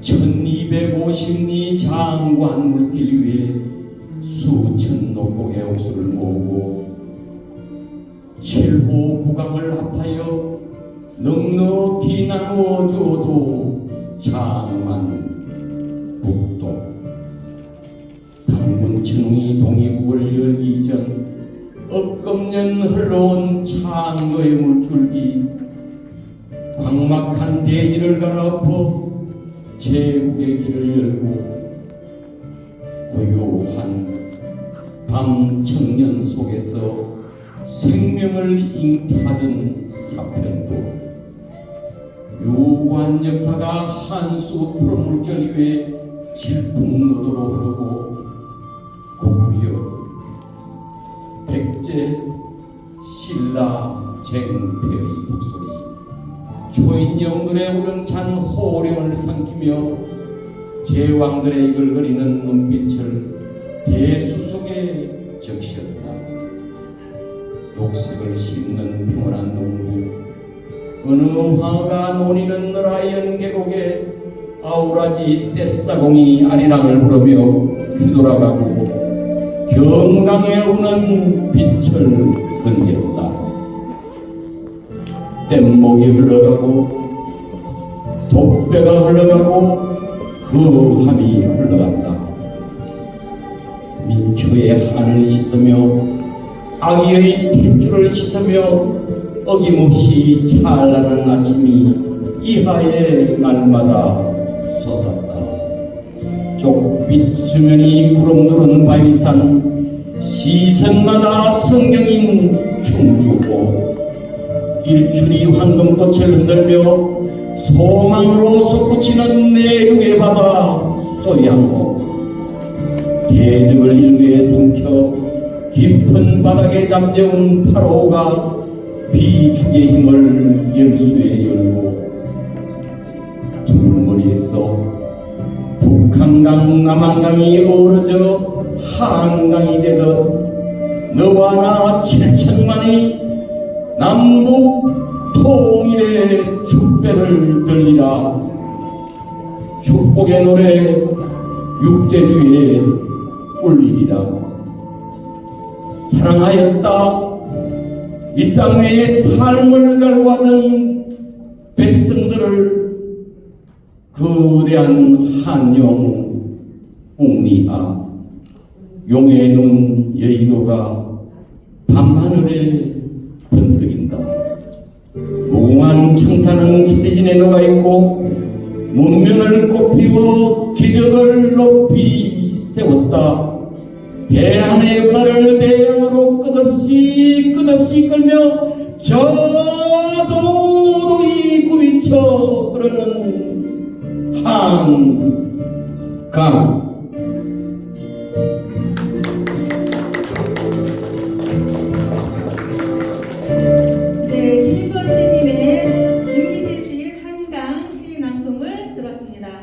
1250리 장관 물길 위에 수천 녹곡의 옥수를 모으고 칠호 구강을 합하여 넉넉히 나누어줘도 장만 북도. 당군 천웅이 동이국을 열기 전 억금년 흘러온 창조의 물줄기 광막한 대지를 갈아엎어 제국의 길을 열고 고요한 밤 청년 속에서 생명을 잉태하던 사편도 요구한 역사가 한수 프로물결 위에 질풍노도로 흐르고 고구려 백제 신라 쟁표의 목소리 초인 영들의 우렁찬 호령을 삼키며 제왕들의 이글 거리는 눈빛을 대수속에 적시었다. 녹색을 심는 평온한 농부 어느 화가 노리는 너라연 계곡에 아우라지 떼싸공이 아리랑을 부르며 휘돌아가고 경강에 우는 빛을 건지었다. 뗏목이 흘러가고 독배가 흘러가고 그 함이 흘러간다. 민초의 한을 씻으며 악의의 탯줄을 씻으며 어김없이 찬란한 아침이 이하의 날마다 솟았다. 쪽빛 수면이 구름들은 바위산 시선마다 성경인 충주고 일출이 황금꽃을 흔들며 소망으로 솟구치는 내륙의 바다 소양호 대적을 일구에 삼켜 깊은 바닥에 잠재운 파로가 비축의 힘을 열수에 열고 두물머리에서 북한강 남한강이 어우러져 한강이 되듯 너와 나 칠천만이 남북 통일의 축배를 들리라. 축복의 노래 육대 뒤에 울리리라. 사랑하였다. 이 땅 위에 삶을 갈구하던 백성들을 거대한 한용 웅리하 용의 눈 여의도가 밤하늘에 번뜩인다. 무궁한 청사는 스리진에 녹아 있고 문명을 꽃피워 기적을 높이 세웠다. 대한의 역사를 대양으로 끝없이 끝없이 끌며 저도도이 굽이쳐 흐르는 한강